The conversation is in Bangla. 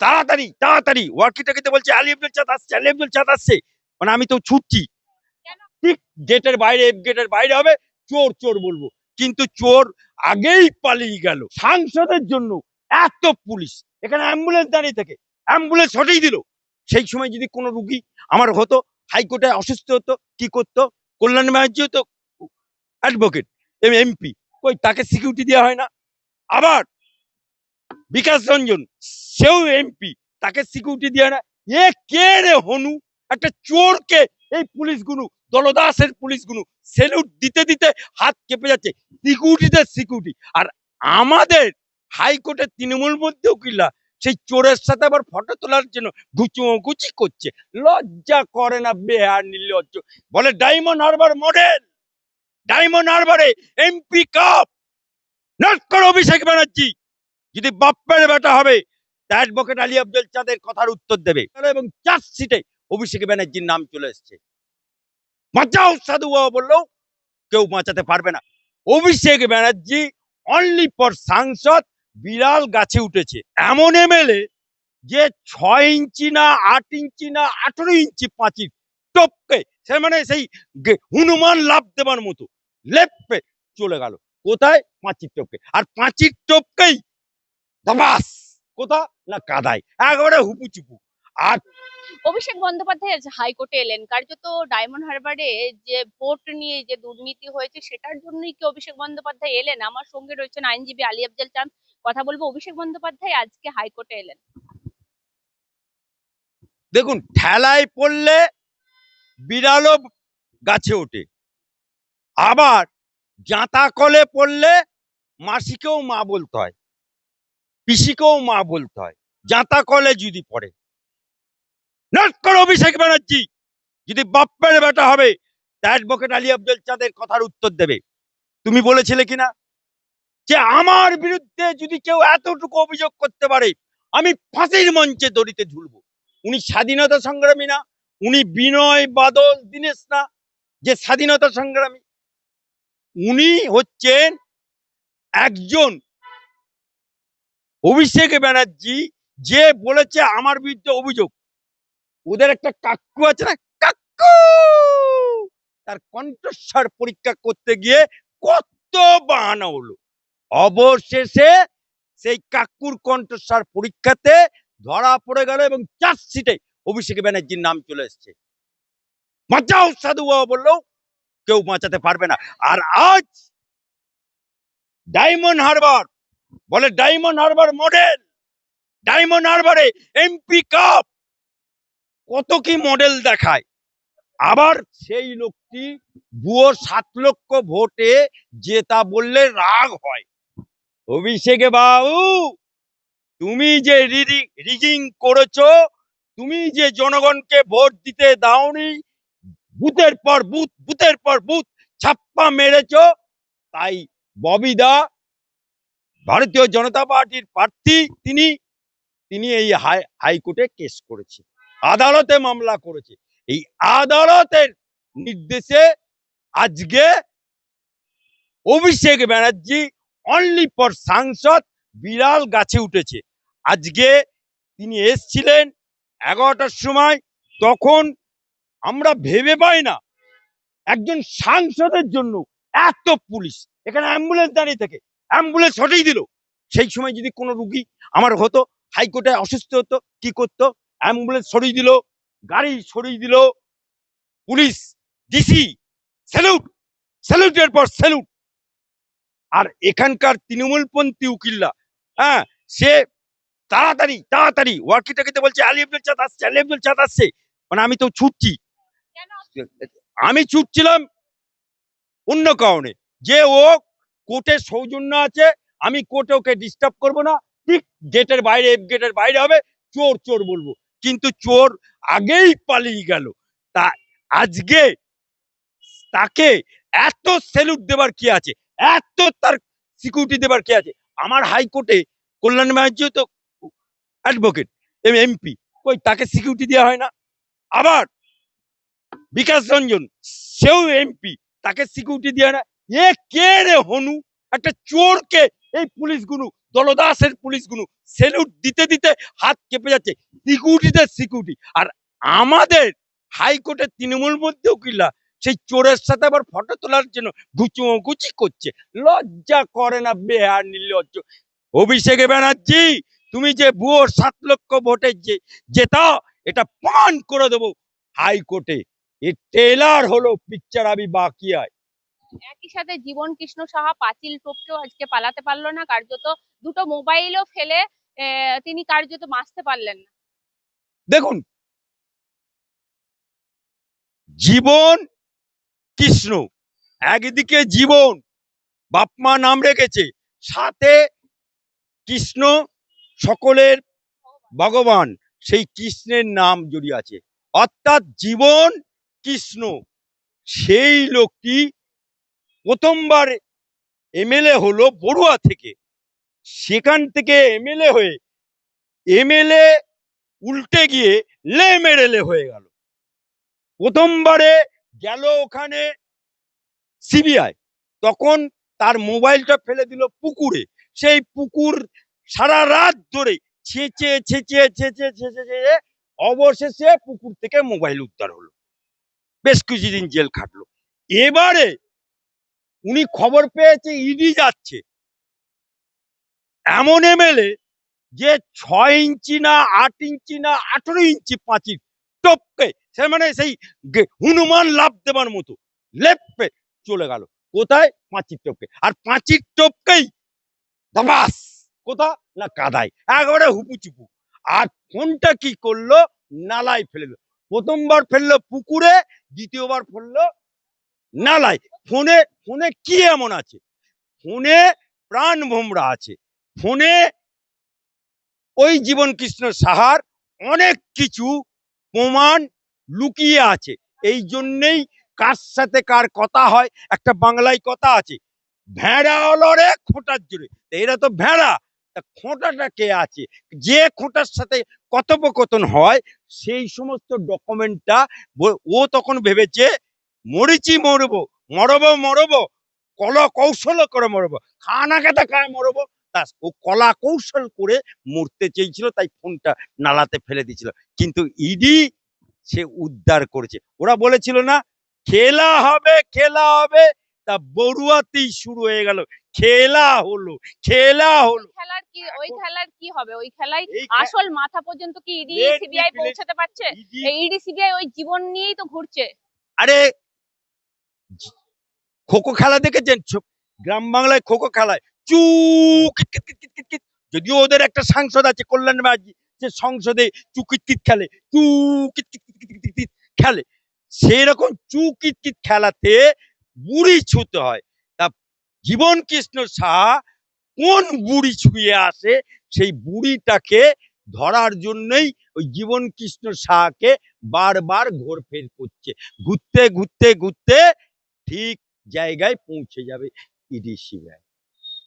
তাড়াতাড়ি তাড়াতাড়ি। ওয়ার্কি টাকিতে বলছে আলী আব্দুল চাঁদ আসছে আলী আব্দুল চাঁদ আসছে। মানে আমি তো ছুটছি। ঠিক গেটের বাইরে গেটের বাইরে হবে চোর চোর বলব। কিন্তু চোর আগেই পালিয়ে গেল সাংসদের জন্য। এত পুলিশ এখানে অ্যাম্বুলেন্স দাঁড়িয়ে থাকে। অ্যাম্বুলেন্স হটেই দিল। সেই সময় যদি কোনো রুগী আমার হতো হাইকোর্টে অসুস্থ হতো কি করতো? কল্যাণ ব্যানার্জি হতো অ্যাডভোকেট এম এমপি কই তাকে সিকিউরিটি দেওয়া হয় না। আবার বিকাশ রঞ্জন, সেও এমপি তাকে সিকিউরিটি হয় না। এ কে রে হনু? একটা চোরকে, এই পুলিশগুলো দলদাসের পুলিশগুলো সেলুট দিতে দিতে হাত কেঁপে যাচ্ছে। সিকিউরিটিতে সিকিউরিটি আর আমাদের হাইকোর্টের তৃণমূল মধ্যে উকিল্লা সেই চোরের সাথে আবার ফটো তোলার জন্য গুচি করছে। লজ্জা করে না বেহার নির্লজ্জ। বলে ডায়মন্ড হারবার মডেল ডায়মন্ড হারবারে এমপি কাপ নট করো অভিষেক ব্যানার্জি। যদি বাপ্পের বেটা হবে অ্যাডভোকেট আলী আব্দুল চাঁদের কথার উত্তর দেবে। এবং চার্জশিটে অভিষেক ব্যানার্জির নাম চলে এসছে। বাঁচাও, সাধু বাবা বললেও কেউ বাঁচাতে পারবে না। অভিষেক ব্যানার্জি অনলি ফর সাংসদ বিড়াল গাছে উঠেছে। এমন এমএলএ যে ছয় ইঞ্চি না, আট ইঞ্চি না, আঠেরো ইঞ্চি পাঁচির টপকে, সে মানে সেই হনুমান লাভ দেবার মতো, লেপে চলে গেল। কোথায়? পাঁচির টপকে। আর পাঁচির টপকেই ধবাস কোথা? না কাদায়। একেবারে হুপু চুপু আর অভিষেক বন্দ্যোপাধ্যায় হাইকোর্টে এলেন কার্যত ডায়মন্ড হারবারে যে ভোট নিয়ে যে দুর্নীতি হয়েছে সেটার জন্যই কি অভিষেক বন্দ্যোপাধ্যায় এলেন? আমার সঙ্গে রয়েছেন আইনজীবী আলী আফজাল চাঁদ। কথা বলব অভিষেক বন্দ্যোপাধ্যায় আজকে হাইকোর্টে এলেন। দেখুন ঠেলায় পড়লে বিড়ালও গাছে ওঠে। আবার জাঁতা কলে পড়লে মাসিকেও মা বলতে হয়। পিসিকেও মা বলতে হয়। জাঁতা কলে যদি পড়ে। নট করো অভিষেক ব্যানার্জি যদি বাপ্পের বেটা হবে অ্যাডভোকেট আলী আব্দুল চাঁদের কথার উত্তর দেবে। তুমি বলেছিলে কিনা? যে আমার বিরুদ্ধে যদি কেউ এতটুকু অভিযোগ করতে পারে, আমি ফাঁসির মঞ্চে দড়িতে ঝুলবো। উনি স্বাধীনতা সংগ্রামী না, উনি বিনয় বাদল দীনেশ না, যে স্বাধীনতা সংগ্রামী। উনি হচ্ছেন একজন অভিষেক ব্যানার্জি যে বলেছে আমার বিরুদ্ধে অভিযোগ। ওদের একটা কাক্কু আছে না? কাক্কু তার কণ্ঠস্বর পরীক্ষা করতে গিয়ে কত বাহানা হলো। অবশেষে সেই কাকুর কণ্ঠস্বর পরীক্ষাতে ধরা পড়ে গেল এবং চার্জশিটে অভিষেক ব্যানার্জির নাম চলে এসছে। বাঁচাও, সাধু বাবা বললেও কেউ বাঁচাতে পারবে না। আর আজ ডায়মন্ড হারবার বলে ডায়মন্ড হারবার মডেল। ডায়মন্ড হারবারে এমপি কাপ কত কি মডেল দেখায়। আবার সেই লোকটি ভুয়ো সাত লক্ষ ভোটে জেতা বললে রাগ হয়। অভিষেকে বাবু, তুমি যে রিগিং করেছ, তুমি যে জনগণকে ভোট দিতে দাওনি, বুথের পর বুথ, বুথের পর বুথ ছাপ্পা মেরেছ, তাই ববিদা ভারতীয় জনতা পার্টির প্রার্থী তিনি তিনি এই হাই, হাইকোর্টে কেস করেছে। আদালতে মামলা করেছে। এই আদালতের নির্দেশে আজকে অভিষেক ব্যানার্জি অনলি ফর সাংসদ বিড়াল গাছে উঠেছে। আজকে তিনি এসছিলেন এগারোটার সময়, তখন আমরা ভেবে পাই না একজন সাংসদের জন্য এত পুলিশ। এখানে অ্যাম্বুলেন্স দাঁড়িয়ে থাকে। অ্যাম্বুলেন্স হটেই দিল। সেই সময় যদি কোনো রুগী আমার হতো হাইকোর্টে অসুস্থ হতো কি করতো? অ্যাম্বুলেন্স সরিয়ে দিল গাড়ি সরিয়ে দিল পুলিশ ডিসি স্যালুট স্যালুটের পর স্যালুট আর এখানকার তৃণমূলপন্থী উকিল্লা হ্যাঁ সে তাড়াতাড়ি তাড়াতাড়ি ওয়ার্কি টাকিতে বলছে আলী আব্দুল চাঁদ আসছে আলী আব্দুল চাঁদ আসছে। মানে আমি তো ছুটছি। আমি ছুটছিলাম অন্য কারণে। যে ও কোর্টে সৌজন্য আছে, আমি কোর্টে ওকে ডিস্টার্ব করব না। ঠিক গেটের বাইরে গেটের বাইরে হবে, চোর চোর বলব। কিন্তু চোর আগেই পালিয়ে গেল। তা আজকে তাকে এত সেলুট দেবার কি আছে? এত তার সিকিউরিটি দেবার কি আছে? আমার হাইকোর্টে কল্যাণ ব্যানার্জিও তো অ্যাডভোকেট এমপি কই, তাকে সিকিউরিটি দেওয়া হয় না? আবার বিকাশ রঞ্জন, সেও এমপি তাকে সিকিউরিটি দেওয়া না। এ কে রে হনু? একটা চোরকে এই পুলিশগুলো দলদাসের পুলিশগুলো সেলুট দিতে দিতে হাত কেঁপে যাচ্ছে। সিকিউরিটিদের সিকিউরিটি আর আমাদের হাইকোর্টের তৃণমূল মধ্যে উকিলরা সেই চোরের সাথে আবার ফটো তোলার জন্য গুচি করছে। লজ্জা করে না বেহার নির্লজ্জ। অভিষেক ব্যানার্জি, তুমি যে ভুয়ো সাত লক্ষ ভোটে যে জেতা এটা পান করে দেবো হাইকোর্টে এ। টেলার হলো পিকচার আমি বাকি আয়। একই সাথে জীবন কৃষ্ণ সাহা পাঁচিল টপকেও আজকে পালাতে পারল না। কার্যত দুটো মোবাইলও ফেলে তিনি কার্যত বাঁচতে পারলেন না। দেখুন, জীবন কৃষ্ণ, একদিকে জীবন বাপমা নাম রেখেছে, সাথে কৃষ্ণ সকলের ভগবান, সেই কৃষ্ণের নাম জড়িয়ে আছে। অর্থাৎ জীবন কৃষ্ণ, সেই লোকটি প্রথমবার এমএলএ হলো বড়ুয়া থেকে। সেখান থেকে এমএলএ হয়ে এমএলএ উল্টে গিয়ে লে মেরেলে হয়ে গেল। প্রথমবারে গেল ওখানে সিবিআই। তখন তার মোবাইলটা ফেলে দিল পুকুরে। সেই পুকুর সারা রাত ধরে ছেঁচে ছেঁচে ছেঁচে ছেঁচে ছেঁচে অবশেষে পুকুর থেকে মোবাইল উদ্ধার হলো। বেশ কিছুদিন জেল খাটলো। এবারে উনি খবর পেয়েছে, ইডি যাচ্ছে। এমন এমএলএ যে ছয় ইঞ্চি না, আট ইঞ্চি না, আঠেরো ইঞ্চি পাঁচিল টপকে, সে মানে সেই হনুমান লাভ দেবার মতো, লেপে চলে গেল। কোথায়? পাঁচির টপকে। আর পাঁচির টপকেই দাবাস। কোথা? না কাদায়। একবারে হুপু চুপু আর ফোনটা কি করল? নালায় ফেলে দিল। প্রথমবার ফেলল পুকুরে, দ্বিতীয়বার ফেলল নালায়। ফোনে ফোনে কি এমন আছে? ফোনে প্রাণ ভোমরা আছে। ফোনে ওই জীবন কৃষ্ণ সাহার অনেক কিছু প্রমাণ লুকিয়ে আছে। এই জন্যেই কার সাথে কার কথা হয়, একটা বাংলায় কথা আছে। ভেড়া হলো রে খোঁটার জুড়ে। এরা তো ভেড়া। তা খোঁটাটা কে আছে? যে খোঁটার সাথে কথোপকথন হয়, সেই সমস্ত ডকুমেন্টটা ও তখন ভেবেছে মরিচি মরবো মরব মরব কল কৌশল করে মরবো। খানা খেতে খায় মরবো তা ও কলা কৌশল করে মরতে চেয়েছিল তাই ফোনটা নালাতে ফেলে দিয়েছিল। কিন্তু ইডি সে উদ্ধার করেছে। ওরা বলেছিল না খেলা হবে খেলা হবে। তা বড়ুয়াতেই শুরু হয়ে গেল। খেলা হলো খেলা হলো। খেলার কি ওই খেলার কি হবে? ওই খেলায় আসল মাথা পর্যন্ত কি ইডি সিবিআই পৌঁছাতে পারছে? ইডি সিবিআই ওই জীবন নিয়েই তো ঘুরছে। আরে খোখো খেলা দেখেছেন? গ্রাম বাংলায় খোখো খেলায়। চু। যদিও ওদের একটা সাংসদ আছে, কল্যাণ ব্যানার্জি সে সংসদে চু কিট কিট খেলে। চু খেলে। সেই রকম চু কিট কিট খেলাতে বুড়ি ছুতে হয়। তা জীবন কৃষ্ণ শাহ কোন বুড়ি ছুঁয়ে আসে? সেই বুড়িটাকে ধরার জন্যই ওই জীবন কৃষ্ণ শাহকে বারবার ঘোরফের করছে। ঘুরতে ঘুরতে ঘুরতে ঠিক জায়গায় পৌঁছে যাবে ইডি সিবিআই